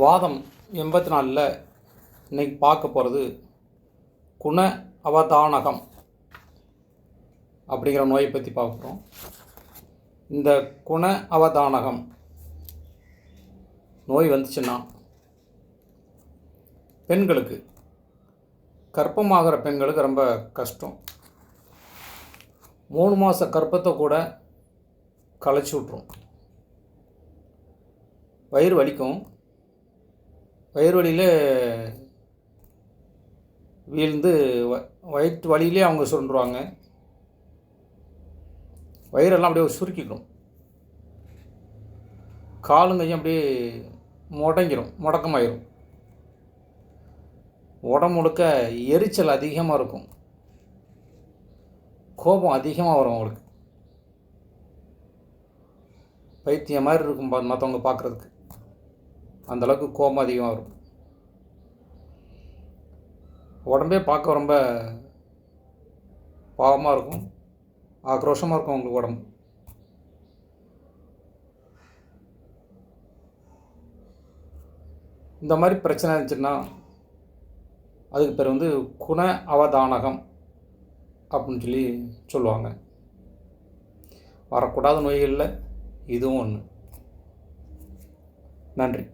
வாதம் எண்பத்தி நாலில் இன்றைக்கி பார்க்க போகிறது குண அவதானகம் அப்படிங்கிற நோயை பற்றி பார்க்குறோம் இந்த குண அவதானகம் நோய் வந்துச்சுன்னா பெண்களுக்கு கர்ப்பமாகிற பெண்களுக்கு ரொம்ப கஷ்டம். மூணு மாத கர்ப்பத்தை கூட களைச்சி விட்ரும் வயிறு வலிக்கும். வயிறு வலியில் வீழ்ந்து வ வயிற்று வழியிலே அவங்க சுருண்டுருவாங்க. வயிறெல்லாம் அப்படியே சுருக்கிக்கும். காலுங்கையும் அப்படியே முடங்கிடும் முடக்கமாயிரும். உடம்பு முழுக்க எரிச்சல் அதிகமாக இருக்கும். கோபம் அதிகமாக வரும் அவங்களுக்கு. பைத்தியம் மாதிரி இருக்கும் பா மற்றவங்க பார்க்குறதுக்கு அந்தளவுக்கு கோபம் அதிகமாக இருக்கும் உடம்பே பார்க்க ரொம்ப பாவமாக இருக்கும். ஆக்ரோஷமாக இருக்கும் உங்களுக்கு உடம்பு. இந்த மாதிரி பிரச்சனை இருந்துச்சுன்னா அதுக்கு பேர் வந்து குண அவதானகம் அப்படின்னு சொல்லி சொல்லுவாங்க. வரக்கூடாத நோய்களில் இதுவும் ஒன்று நன்றி.